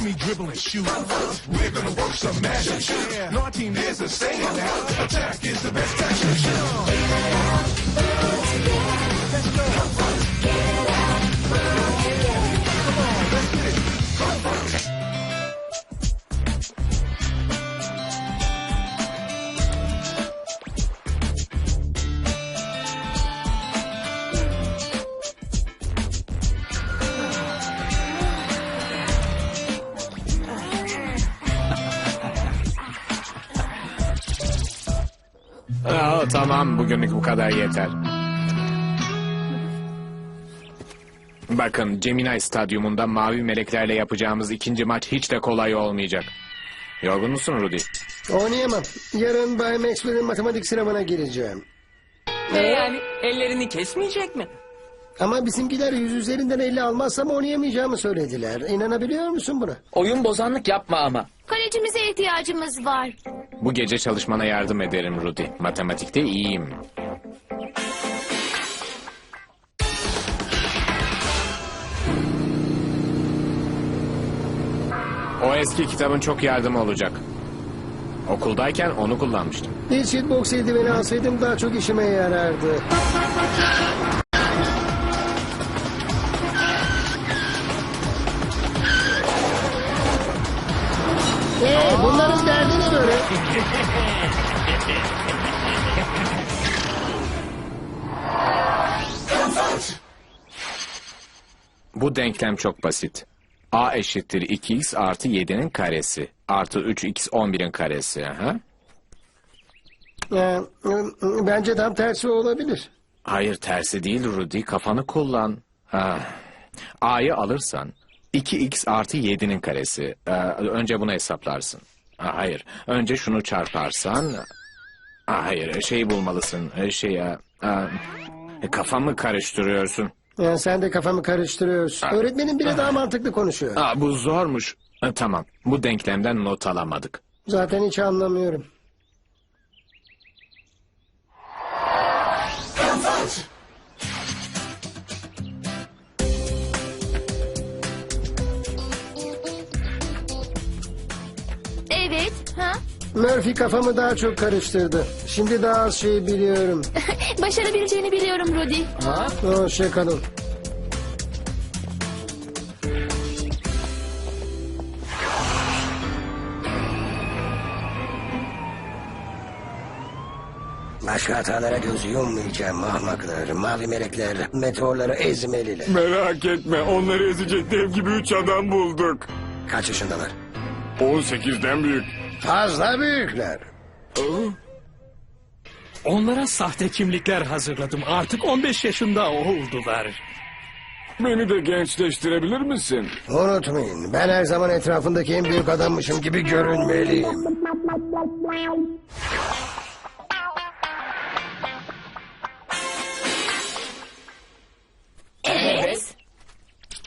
Watch me dribble and shoot. We're gonna work some magic. Yeah. No, our team is a now. Attack is the best tactic. Aa, tamam bugünlük bu kadar yeter. Bakın Gemini Stadyumunda mavi meleklerle yapacağımız ikinci maç hiç de kolay olmayacak. Yorgun musun Rudy? Oynayamam. Yarın Bay Maxwell'in matematik sınavına gireceğim. Ne yani? Ellerini kesmeyecek mi? Ama bizimkiler yüz üzerinden 50 almazsam oynayamayacağımı söylediler. İnanabiliyor musun buna? Oyun bozanlık yapma ama. Kalecimize ihtiyacımız var. Bu gece çalışmana yardım ederim Rudy. Matematikte iyiyim. O eski kitabın çok yardımı olacak. Okuldayken onu kullanmıştım. Bir shitbox eldiveni alsaydım daha çok işime yarardı. Ee, bunların derdi ne böyle? Bu denklem çok basit. A eşittir 2x artı 7'nin karesi. Artı 3x 11'in karesi. Ha? Ee, bence tam tersi olabilir. Hayır tersi değil Rudy. Kafanı kullan. Ha. A'yı alırsan 2x artı 7'nin karesi. Ee, önce bunu hesaplarsın. Ha, hayır. Önce şunu çarparsan... Ha, hayır şeyi bulmalısın. Ee, Şey, e, e, kafamı karıştırıyorsun. Yani sen de kafamı karıştırıyorsun. Öğretmenin bile daha mantıklı konuşuyor. Aa, bu zormuş. Ha, tamam. Bu denklemden not alamadık. Zaten hiç anlamıyorum. Ha? Murphy kafamı daha çok karıştırdı. Şimdi daha az şey biliyorum. Başarabileceğini biliyorum Rudy. Hoşçakalın. Başka hatalara göz yummayacağım ahmaklar, mavi melekler, meteorları ezmeliler. Merak etme onları ezecek dev gibi üç adam bulduk. Kaç yaşındalar? 18'den büyük. Fazla büyükler. Onlara sahte kimlikler hazırladım. Artık 15 yaşında oldular. Beni de gençleştirebilir misin? Unutmayın, ben her zaman etrafındaki en büyük adammışım gibi görünmeliyim. Evet.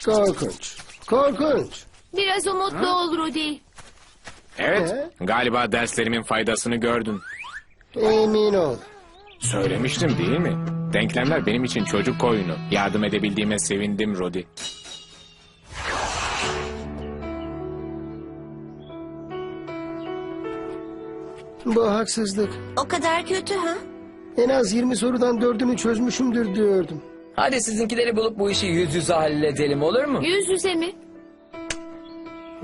Korkunç, korkunç. Biraz umutlu ol Rudy. Evet. Galiba derslerimin faydasını gördün. Emin ol. Söylemiştim değil mi? Denklemler benim için çocuk oyunu. Yardım edebildiğime sevindim Rudy. Bu haksızlık. O kadar kötü ha? En az 20 sorudan dördünü çözmüşümdür diyordum. Hadi sizinkileri bulup bu işi yüz yüze halledelim olur mu? Yüz yüze mi?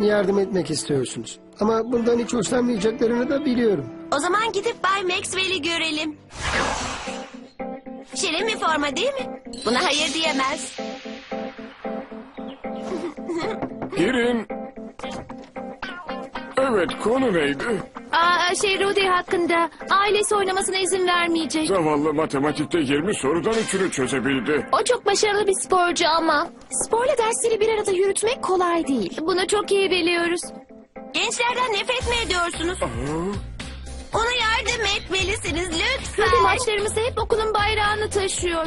Yardım etmek istiyorsunuz. Ama bundan hiç hoşlanmayacaklarını da biliyorum. O zaman gidip Bay Maxwell'i görelim. Şirin bir forma değil mi? Buna hayır diyemez. Girin. Evet konu neydi? Aa, şey Rudy hakkında. Ailesi oynamasına izin vermeyecek. Zavallı matematikte 20 sorudan üçünü çözebildi. O çok başarılı bir sporcu ama. Sporla dersleri bir arada yürütmek kolay değil. Bunu çok iyi biliyoruz. Gençlerden nefret mi ediyorsunuz? Ona yardım etmelisiniz lütfen. Rudy maçlarımızda hep okulun bayrağını taşıyor.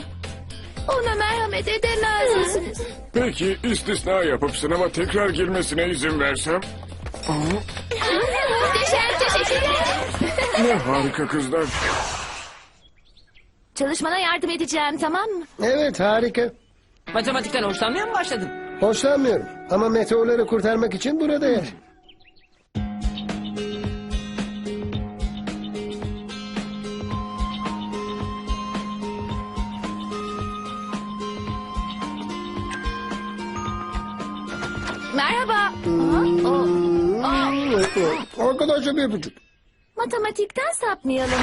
Ona merhamet edemez misiniz? Peki istisna yapıp sınava tekrar girmesine izin versem? Muhteşem. Ne harika kızlar. Çalışmana yardım edeceğim tamam mı? Evet harika. Matematikten hoşlanmaya mı başladın? Hoşlanmıyorum ama meteorları kurtarmak için buradayım. Merhaba. Hmm, Arkadaşım bir buçuk. matematikten sapmayalım.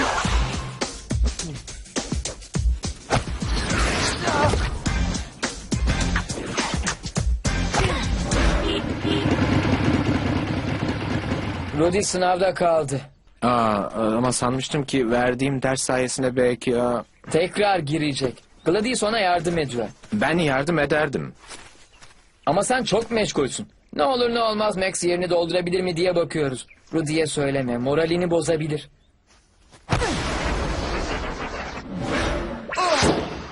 Rudy sınavda kaldı. Aa, ama sanmıştım ki verdiğim ders sayesinde belki... aa, Tekrar girecek. Gladys ona yardım ediyor. ben yardım ederdim. Ama sen çok meşgulsün. Ne olur ne olmaz Max yerini doldurabilir mi diye bakıyoruz. Rudy'ye söyleme. Moralini bozabilir.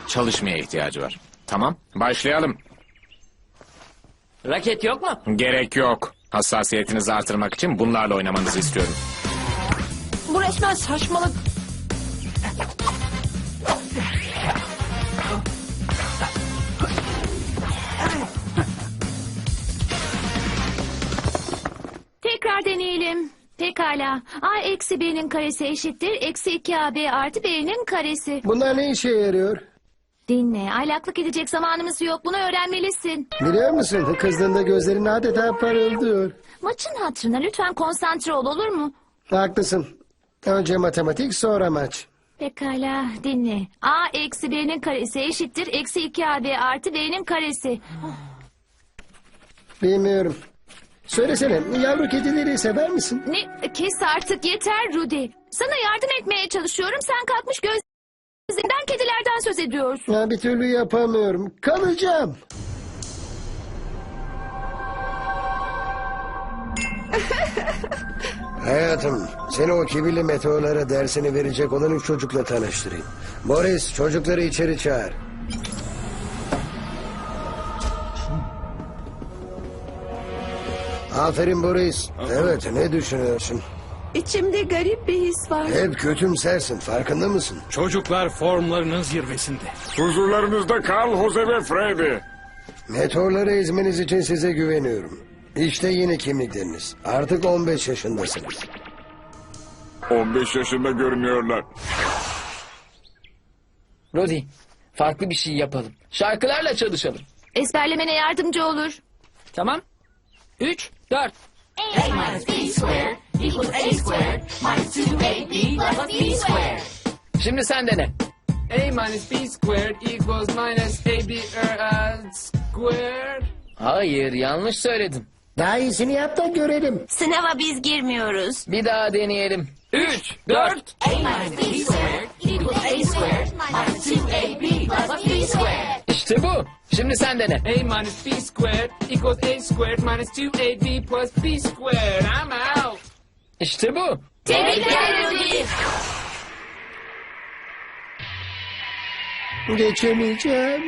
Çalışmaya ihtiyacı var. Tamam, başlayalım. Raket yok mu? Gerek yok. Hassasiyetinizi artırmak için bunlarla oynamanızı istiyorum. Bu resmen saçmalık. Pekala. A eksi B'nin karesi eşittir. Eksi 2AB artı B'nin karesi. Bunlar ne işe yarıyor? Dinle. Aylaklık edecek zamanımız yok. Bunu öğrenmelisin. Biliyor musun kızdığında gözlerin adeta parıldıyor. Maçın hatırına lütfen konsantre ol olur mu? Haklısın. Önce matematik sonra maç. Pekala dinle. A eksi B'nin karesi eşittir. Eksi 2AB artı B'nin karesi. Bilmiyorum. Söylesene yavru kedileri sever misin? Ne? Kes artık yeter Rudy. Sana yardım etmeye çalışıyorum. Sen kalkmış gözlerinden kedilerden söz ediyorsun. Ya bir türlü yapamıyorum. Kalacağım. Hayatım, seni o kibirli meteorlara dersini verecek olan üç çocukla tanıştırayım. Boris, çocukları içeri çağır. Aferin Boris. Evet, ne düşünüyorsun? İçimde garip bir his var. Hep kötümsersin, farkında mısın? Çocuklar formlarının zirvesinde. Huzurlarınızda Carl, Jose ve Freddy. Meteorları ezmeniz için size güveniyorum. İşte yeni kimlikleriniz. Artık 15 yaşındasınız. 15 yaşında görünüyorlar. Rudy, farklı bir şey yapalım. Şarkılarla çalışalım. Ezberlemene yardımcı olur. Tamam? Üç, dört. Şimdi sen dene. A minus B squared equals minus AB uh, squared. Hayır, yanlış söyledim. Daha iyisini yap da görelim. Sınava biz girmiyoruz. Bir daha deneyelim. Üç, dört. İşte bu. Şimdi sen dene. A minus B squared equals A squared minus 2AB plus B squared. I'm out. İşte bu. Tebrikler Rudy. Geçemeyeceğim.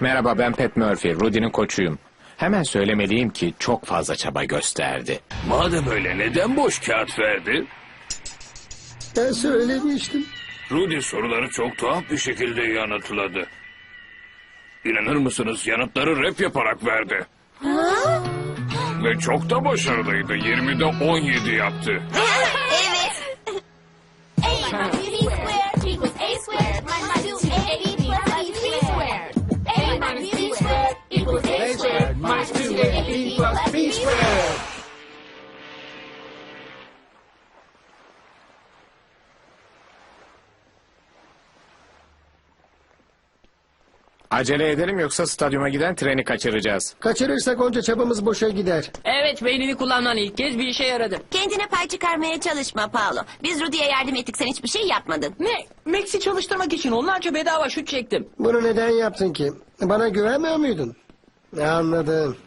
Merhaba ben Pat Murphy, Rudy'nin koçuyum. Hemen söylemeliyim ki çok fazla çaba gösterdi. Madem öyle neden boş kağıt verdi? Ben söylemiştim. Rudy soruları çok tuhaf bir şekilde yanıtladı. İnanır mısınız yanıtları rap yaparak verdi. Ve çok da başarılıydı. 20'de 17 yaptı. evet. Acele edelim yoksa stadyuma giden treni kaçıracağız. Kaçırırsak onca çabamız boşa gider. Evet beynini kullanman ilk kez bir işe yaradı. Kendine pay çıkarmaya çalışma Paolo. Biz Rudy'ye yardım ettik sen hiçbir şey yapmadın. Ne? Max'i çalıştırmak için onlarca bedava şut çektim. Bunu neden yaptın ki? Bana güvenmiyor muydun? Anladım.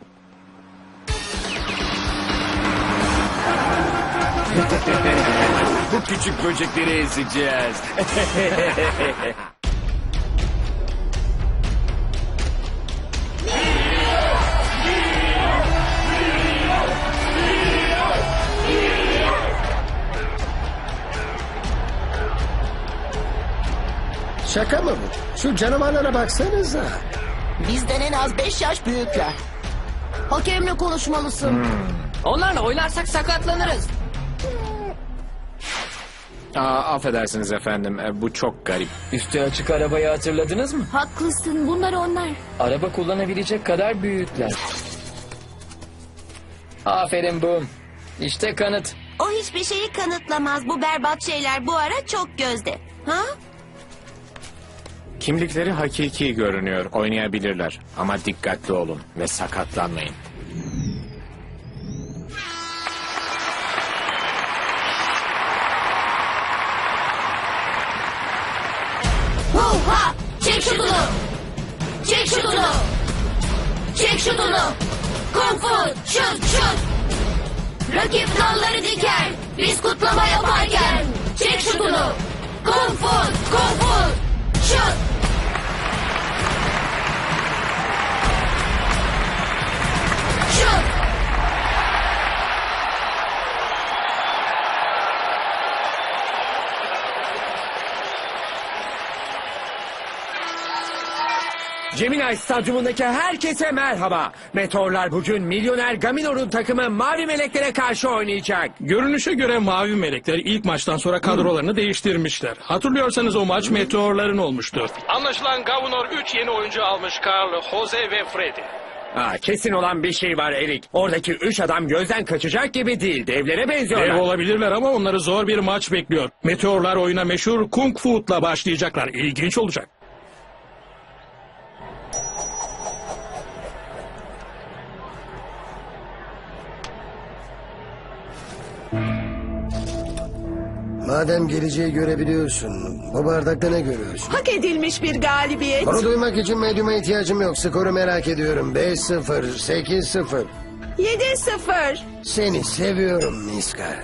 Bu küçük böcekleri ezeceğiz. şaka mı bu? Şu canavarlara baksanıza. Bizden en az 5 yaş büyükler. Hakemle konuşmalısın. Onlarla oynarsak sakatlanırız. Aa, affedersiniz efendim. e, Bu çok garip. Üstü açık arabayı hatırladınız mı? Haklısın bunlar onlar. Araba kullanabilecek kadar büyükler. Aferin Boom. İşte kanıt. O hiçbir şeyi kanıtlamaz. Bu berbat şeyler bu ara çok gözde. Ha? Kimlikleri hakiki görünüyor. Oynayabilirler. Ama dikkatli olun ve sakatlanmayın. Huha! Çek şutunu! Çek şutunu! Çek şutunu! Kung fu! Şut şut! Rakip nalları diker. Biz kutlama yaparken. Çek şutunu! Kung fu! Gemini Stadyumundaki herkese merhaba. Meteorlar bugün milyoner Gaminor'un takımı Mavi Meleklere karşı oynayacak. Görünüşe göre mavi melekler ilk maçtan sonra kadrolarını değiştirmişler. Hatırlıyorsanız o maç meteorların olmuştu. Anlaşılan Gavunor 3 yeni oyuncu almış Carl, Jose ve Freddy. Aa, kesin olan bir şey var Erik. Oradaki üç adam gözden kaçacak gibi değil. Devlere benziyorlar. Dev olabilirler ama onları zor bir maç bekliyor. Meteorlar oyuna meşhur Kung Fu'la başlayacaklar. İlginç olacak. Madem geleceği görebiliyorsun, bu bardakta ne görüyorsun? Hak edilmiş bir galibiyet. Bunu duymak için medyuma ihtiyacım yok. Skoru merak ediyorum. 5-0, 8-0. 7-0. Seni seviyorum Miska.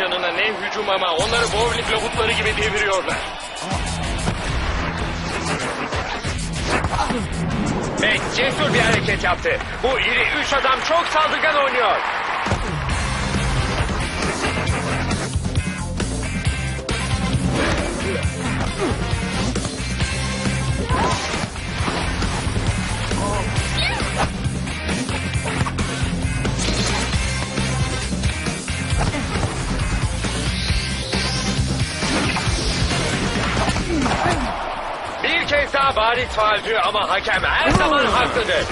Canına ne hücum ama onları bowling labutları gibi deviriyorlar. Mac cesur bir hareket yaptı. Bu iri üç adam çok saldırgan oynuyor. Bariz faaldi ama hakem her zaman haklıdır.